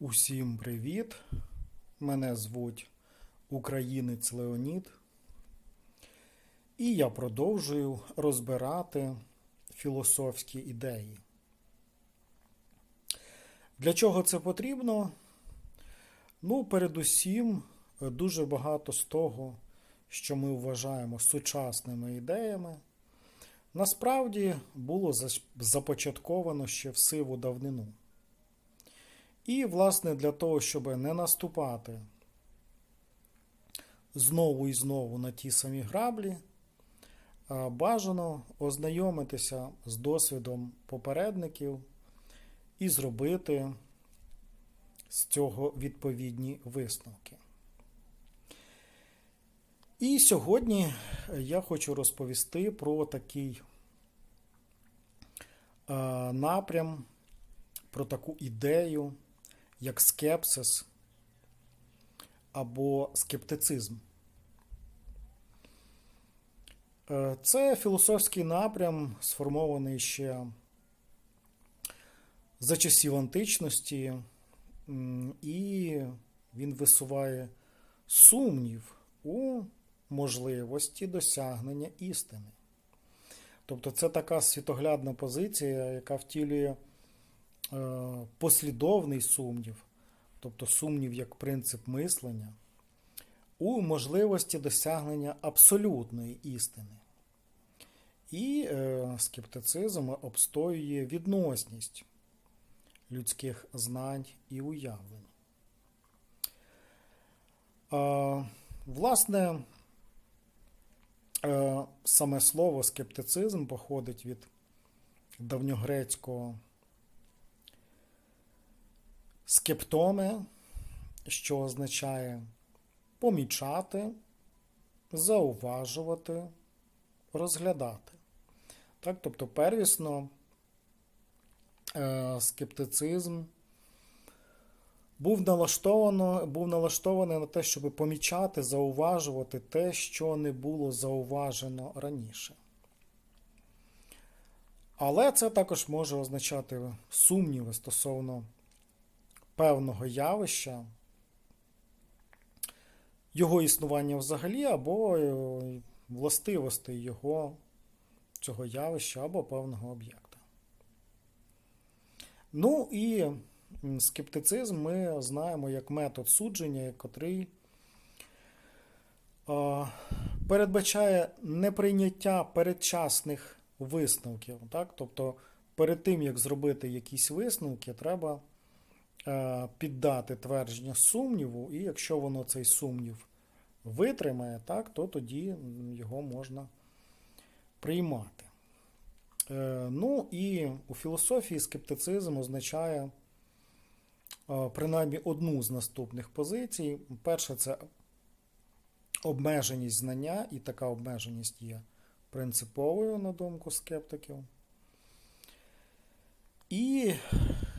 Усім привіт! Мене звуть Українець Леонід. І я продовжую розбирати філософські ідеї. Для чого це потрібно? Ну, передусім, дуже багато з того, що ми вважаємо сучасними ідеями, насправді було започатковано ще в сиву давнину. І, власне, для того, щоб не наступати знову і знову на ті самі граблі, бажано ознайомитися з досвідом попередників і зробити з цього відповідні висновки. І сьогодні я хочу розповісти про такий е, напрям, про таку ідею, як скепсис або скептицизм. Е, Це філософський напрям, сформований ще за часів античності, і він висуває сумнів у можливості досягнення істини. Тобто це така світоглядна позиція, яка втілює послідовний сумнів, тобто сумнів як принцип мислення, у можливості досягнення абсолютної істини. І е, скептицизм обстоює відносність людських знань і уявлень. Е, власне, е, саме слово скептицизм походить від давньогрецького скептоме, що означає помічати, зауважувати, розглядати. Так, тобто, первісно, е, скептицизм був налаштовано, був налаштований на те, щоб помічати, зауважувати те, що не було зауважено раніше. Але це також може означати сумніви стосовно певного явища, його існування взагалі, або е, властивостей його цього явища або певного об'єкта. Ну і скептицизм ми знаємо як метод судження, котрий передбачає неприйняття передчасних висновків. Так? Тобто, перед тим, як зробити якісь висновки, треба піддати твердження сумніву, і якщо воно цей сумнів витримає, так, то тоді його можна приймати. Е, Ну і у філософії скептицизм означає е, принаймні одну з наступних позицій. Перше, це обмеженість знання, і така обмеженість є принциповою, на думку скептиків. І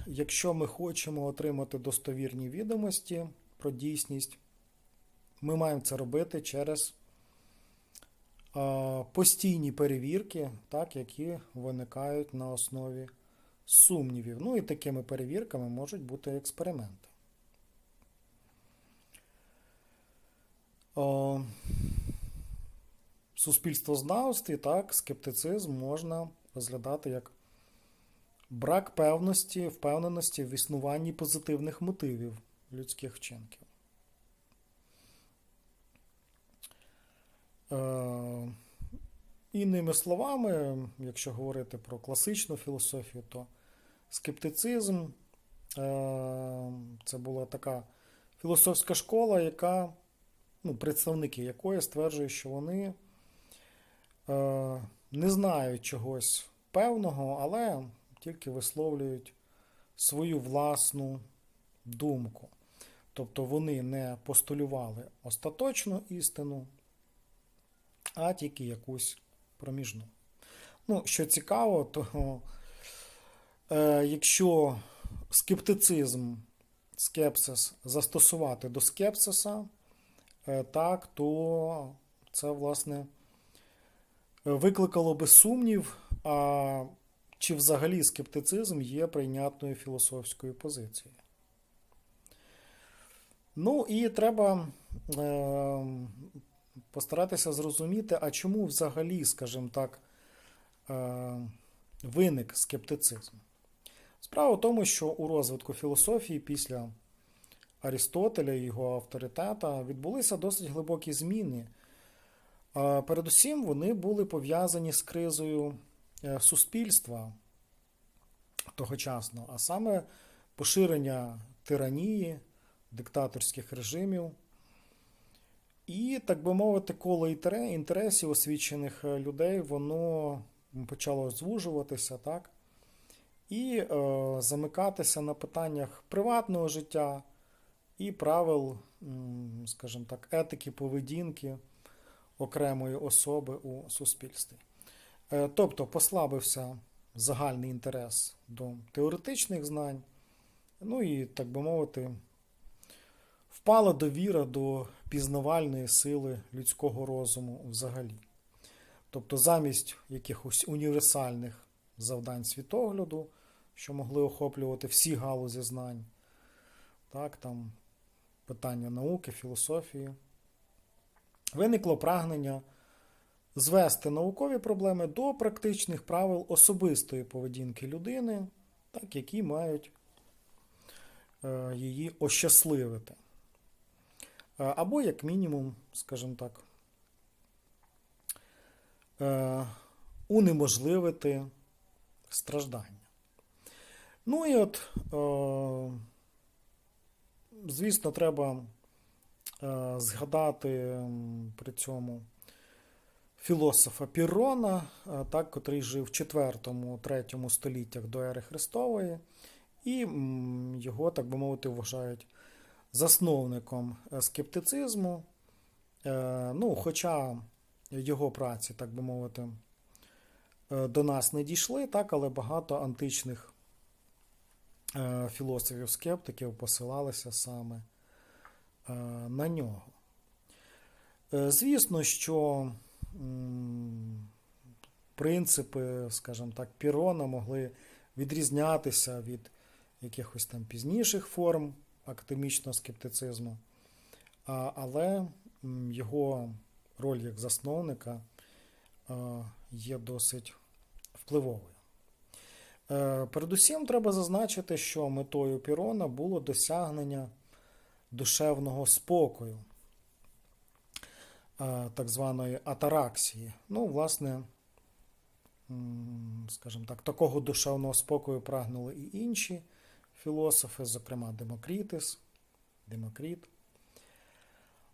якщо ми хочемо отримати достовірні відомості про дійсність, ми маємо це робити через постійні перевірки, так, які виникають на основі сумнівів. Ну і такими перевірками можуть бути експерименти. О, суспільствознавстві так, скептицизм можна розглядати як брак певності, впевненості в існуванні позитивних мотивів людських вчинків. Е, Інними словами, якщо говорити про класичну філософію, то скептицизм е, це була така філософська школа, яка, ну, представники якої стверджують, що вони е, не знають чогось певного, але тільки висловлюють свою власну думку. Тобто вони не постулювали остаточну істину, а тільки якусь проміжну. Ну, що цікаво, то е, якщо скептицизм, скепсис застосувати до скепсиса, е, так, то це, власне, викликало би сумнів, а чи взагалі скептицизм є прийнятною філософською позицією. Ну і треба е, постаратися зрозуміти, а чому взагалі, скажімо так, е, виник скептицизм. Справа в тому, що у розвитку філософії після Арістотеля і його авторитета відбулися досить глибокі зміни. Передусім, вони були пов'язані з кризою суспільства тогочасно, а саме поширення тиранії, диктаторських режимів. І, так би мовити, коло інтересів освічених е, людей, воно почало звужуватися, так? І е, замикатися на питаннях приватного життя і правил, скажімо так, етики, поведінки окремої особи у суспільстві. Е, Тобто послабився загальний інтерес до теоретичних знань, ну і, так би мовити, впала довіра до пізнавальної сили людського розуму взагалі. Тобто, замість якихось універсальних завдань світогляду, що могли охоплювати всі галузі знань, так, там питання науки, філософії, виникло прагнення звести наукові проблеми до практичних правил особистої поведінки людини, так, які мають е, її ощасливити. Е, Або, як мінімум, скажімо так, е, унеможливити страждання. Ну і от, звісно, треба згадати при цьому філософа Пірона, е, так, котрий жив в 4-3 століттях до ери Христової, і його, так би мовити, вважають засновником е, скептицизму. Е, Ну, хоча його праці, так би мовити, до нас не дійшли, так, але багато античних філософів-скептиків посилалися саме на нього. Звісно, що принципи, скажімо так, Пірона могли відрізнятися від якихось там пізніших форм академічного скептицизму, але його роль як засновника є досить впливовою. Е, Передусім, треба зазначити, що метою Пірона було досягнення душевного спокою, так званої атараксії. Ну, власне, скажімо так, такого душевного спокою прагнули і інші філософи, зокрема Демокрітис, Демокріт.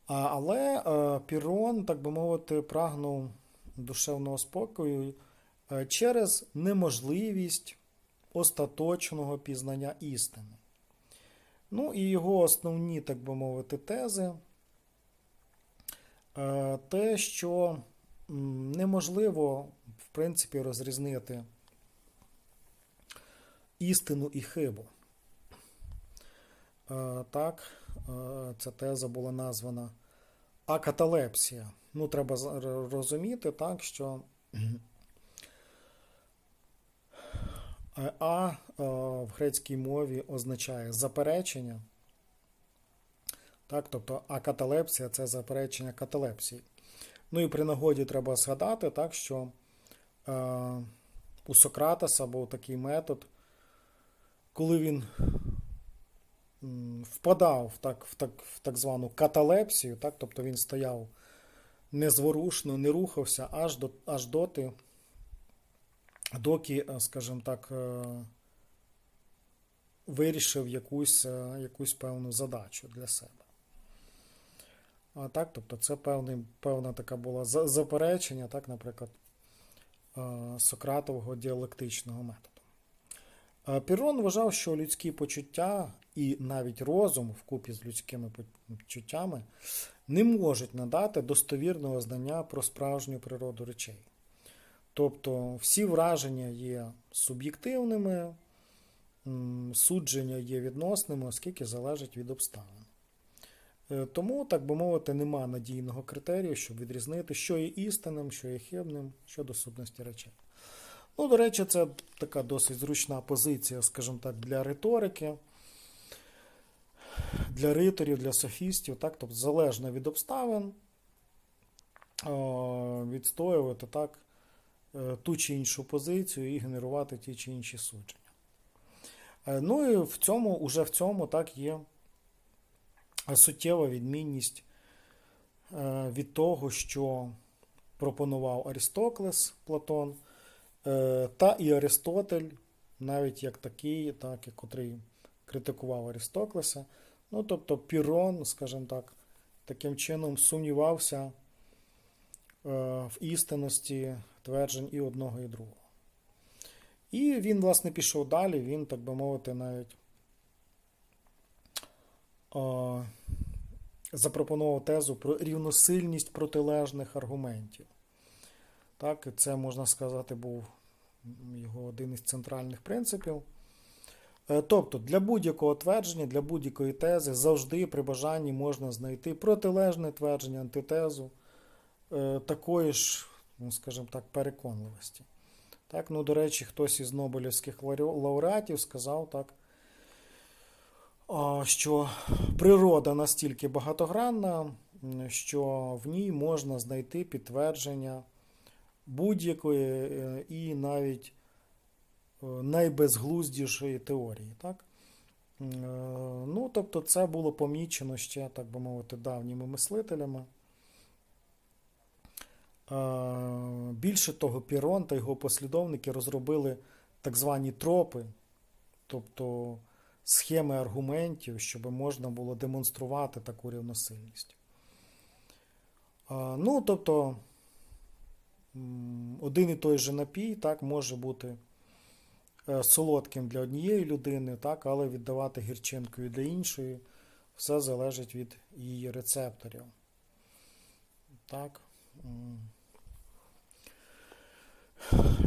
Але е, Пірон, так би мовити, прагнув душевного спокою е, через неможливість остаточного пізнання істини. Ну і його основні, так би мовити, тези е, те, що неможливо, в принципі, розрізнити істину і хибу. Е, Так, е, ця теза була названа акаталепсія. Ну, треба розуміти, так, що е, А е, в грецькій мові означає заперечення. Так, тобто акаталепсія це заперечення каталепсії. Ну і при нагоді треба згадати, так, що е, у Сократеса був такий метод, коли він впадав так, в, так, в так звану каталепсію, так, тобто він стояв незворушно, не рухався аж, до, аж доти, доки, е, скажімо так, е, вирішив якусь, е, якусь певну задачу для себе. А так, тобто це певний, певна така була заперечення, так, наприклад, е, Сократового діалектичного методу. Е, Пірон вважав, що людські почуття і навіть розум вкупі з людськими почуттями не можуть надати достовірного знання про справжню природу речей. Тобто всі враження є суб'єктивними, судження є відносними, оскільки залежать від обставин. Е, Тому, так би мовити, нема надійного критерію, щоб відрізнити, що є істинним, що є хибним щодо сутності речей. Ну, до речі, це така досить зручна позиція, скажімо так, для риторики. для риторів, для софістів, так, тобто залежно від обставин, е, відстоювати так, е, ту чи іншу позицію і генерувати ті чи інші судження. Ну і в цьому, уже в цьому так є суттєва відмінність е, від того, що пропонував Арістоклес Платон, е, та і Аристотель, навіть як такий, так, котрий критикував Арістоклеса. Ну, тобто Пірон, скажімо так, таким чином сумнівався е, в істинності тверджень і одного, і другого. І він, власне, пішов далі, він, так би мовити, навіть запропонував тезу про рівносильність протилежних аргументів. Так, це, можна сказати, був його один із центральних принципів. Е, Тобто, для будь-якого твердження, для будь-якої тези завжди при бажанні можна знайти протилежне твердження, антитезу е, такої ж, ну, скажімо так, переконливості. Так, ну, до речі, хтось із Нобелівських лауреатів сказав так, що природа настільки багатогранна, що в ній можна знайти підтвердження будь-якої е, і навіть е, найбезглуздішої теорії. Так? Е, Ну, тобто, це було помічено ще, так би мовити, давніми мислителями. Більше того, Пірон та його послідовники розробили так звані тропи, тобто схеми аргументів, щоб можна було демонструвати таку рівносильність. Ну, тобто, один і той же напій так, може бути е, солодким для однієї людини, так, але віддавати гірчинкою для іншої. Все залежить від її рецепторів. Так.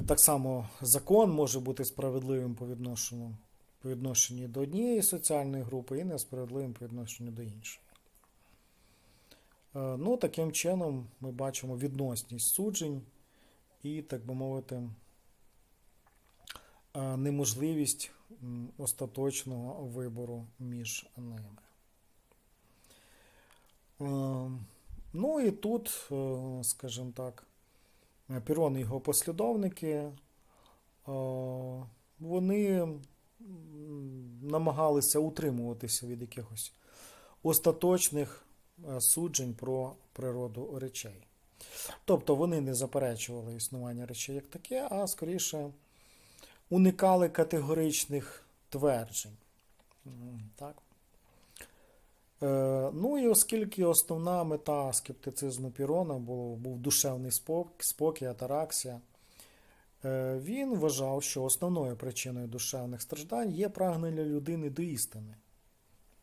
Так само закон може бути справедливим по відношенню, по до однієї соціальної групи і несправедливим по відношенню до іншої. Е, Ну, таким чином ми бачимо відносність суджень і, так би мовити, е, неможливість остаточного вибору між ними. Е, Ну і тут, скажімо так, Пірон і його послідовники, вони намагалися утримуватися від якихось остаточних е, суджень про природу речей. Тобто вони не заперечували існування речей як таке, а скоріше уникали категоричних тверджень. Так. Е, Ну і оскільки основна мета скептицизму Пірона був душевний спок- спокій, атараксія, він вважав, що основною причиною душевних страждань є прагнення людини до істини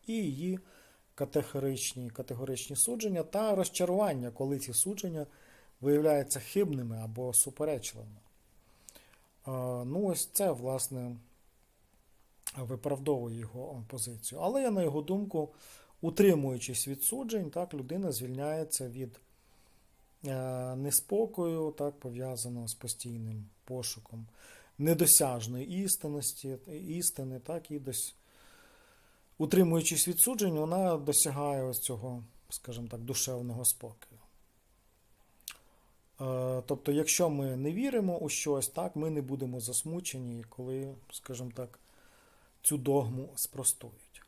і її категоричні, категоричні судження та розчарування, коли ці судження виявляються хибними або суперечливими. Е, Ну, ось це, власне, виправдовує його позицію. Але, на його думку, утримуючись від суджень, так, людина звільняється від е, неспокою, так, пов'язаного з постійним пошуком недосяжної істинності, істини, так, і десь, утримуючись від суджень, вона досягає ось цього, скажімо так, душевного спокою. Е, Тобто, якщо ми не віримо у щось, так, ми не будемо засмучені, коли, скажімо так, цю догму спростують.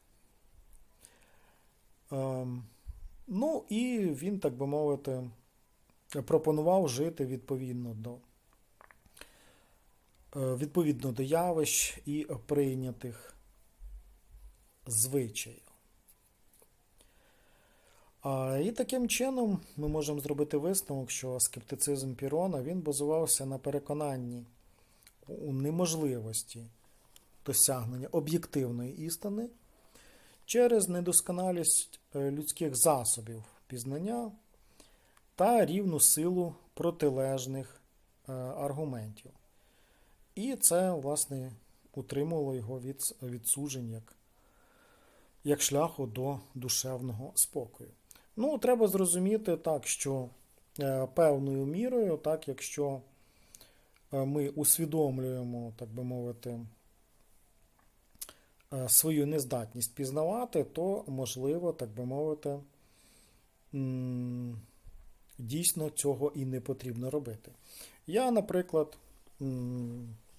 Ем, Ну, і він, так би мовити, пропонував жити відповідно до, відповідно до явищ і прийнятих звичаїв. І таким чином ми можемо зробити висновок, що скептицизм Пірона він базувався на переконанні у неможливості досягнення об'єктивної істини через недосконалість е, людських засобів пізнання та рівну силу протилежних е, аргументів. І це, власне, утримувало його від, від суджень як, як шляху до душевного спокою. Ну, треба зрозуміти так, що е, певною мірою, так, якщо е, ми усвідомлюємо, так би мовити, е, свою нездатність пізнавати, то можливо, так би мовити, дійсно цього і не потрібно робити. Я, наприклад,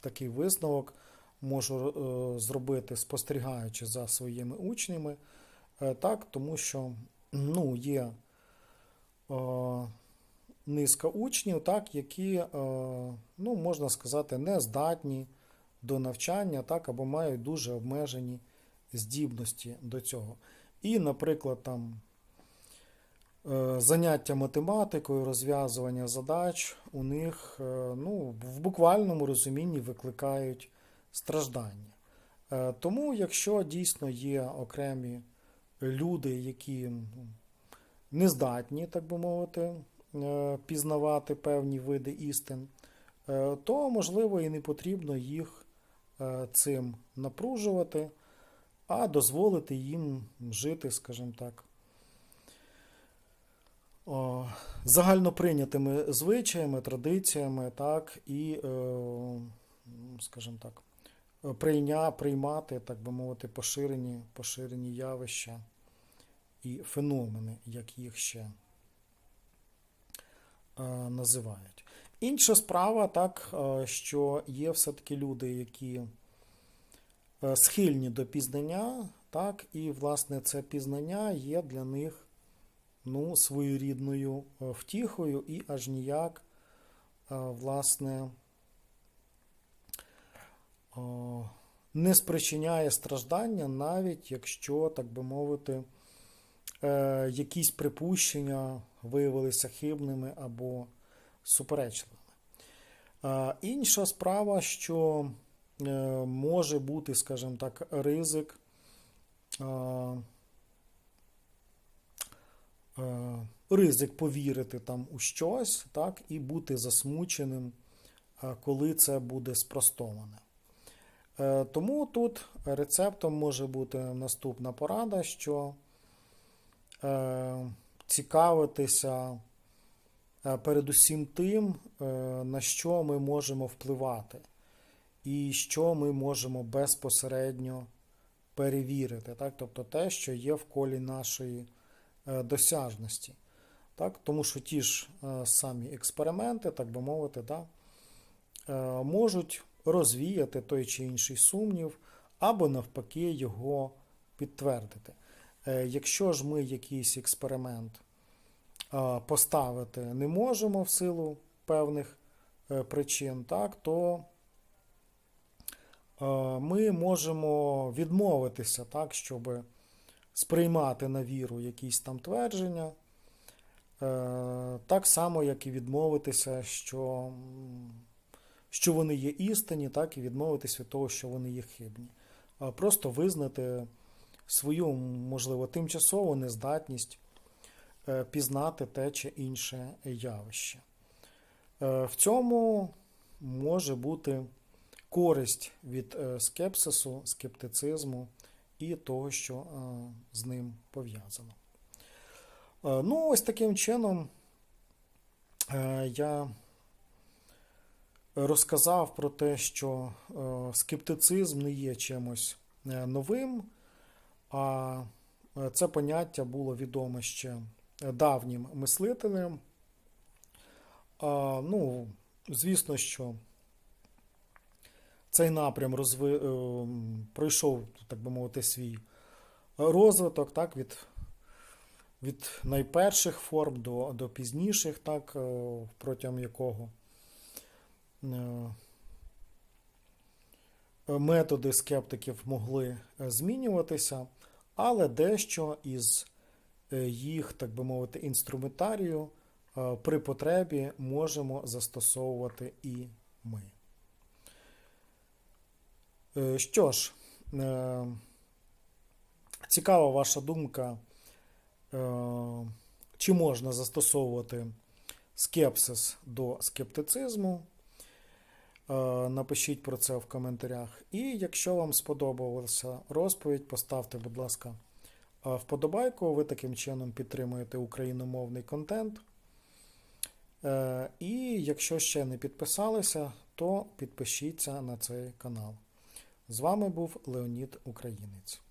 такий висновок можу е, зробити, спостерігаючи за своїми учнями, е, так, тому що ну, є е, низка учнів, так, які, ну, можна сказати, не здатні до навчання, так, або мають дуже обмежені здібності до цього. І, наприклад, там заняття математикою, розв'язування задач у них е, ну, в буквальному розумінні викликають страждання. Е, Тому, якщо дійсно є окремі люди, які ну, не здатні, так би мовити, е, пізнавати певні види істин, е, то можливо і не потрібно їх е, цим напружувати, а дозволити їм жити, скажімо так, загальноприйнятими звичаями, традиціями, так, і, е, скажімо так, прийня, приймати, так би мовити, поширені, поширені явища і феномени, як їх ще е, називають. Інша справа, так, е, що є все-таки люди, які схильні до пізнання, так, і, власне, це пізнання є для них ну, своєрідною е, втіхою і аж ніяк, е, власне, не спричиняє страждання, навіть якщо, так би мовити, е, якісь припущення виявилися хибними або суперечливими. Е, Інша справа, що е, може бути, скажімо так, ризик. Е, Ризик повірити там у щось, так, і бути засмученим, е, коли це буде спростоване. Е, Тому тут рецептом може бути наступна порада, що цікавитися передусім тим, на що ми можемо впливати, і що ми можемо безпосередньо перевірити. Так? Тобто те, що є в колі нашої досяжності. Так? Тому що ті ж е, самі експерименти, так би мовити, да, е, можуть розвіяти той чи інший сумнів, або навпаки його підтвердити. Е, Якщо ж ми якийсь експеримент е, поставити не можемо в силу певних е, причин, так, то е, ми можемо відмовитися, так, щоб сприймати на віру якісь там твердження, е, так само, як і відмовитися, що що вони є істинні, так і відмовитись від того, що вони є хибні. Просто визнати свою, можливо, тимчасову нездатність е, пізнати те чи інше явище. Е, В цьому може бути користь від скепсису, скептицизму і того, що е, з ним пов'язано. Е, Ну, ось таким чином е, я розказав про те, що скептицизм не є чимось новим, а це поняття було відоме ще давнім мислителям. Ну, звісно, що цей напрям розви... е, пройшов, так би мовити, свій розвиток, так, від, від найперших форм до, до пізніших, так, е, протягом якого е, методи скептиків могли змінюватися, але дещо із їх, так би мовити, інструментарію при потребі можемо застосовувати і ми. Е, Що ж, е, цікава ваша думка, е, чи можна застосовувати скепсис до скептицизму. Напишіть про це в коментарях. І якщо вам сподобалася розповідь, поставте, будь ласка, вподобайку. Ви таким чином підтримуєте україномовний контент. І якщо ще не підписалися, то підпишіться на цей канал. З вами був Леонід Українець.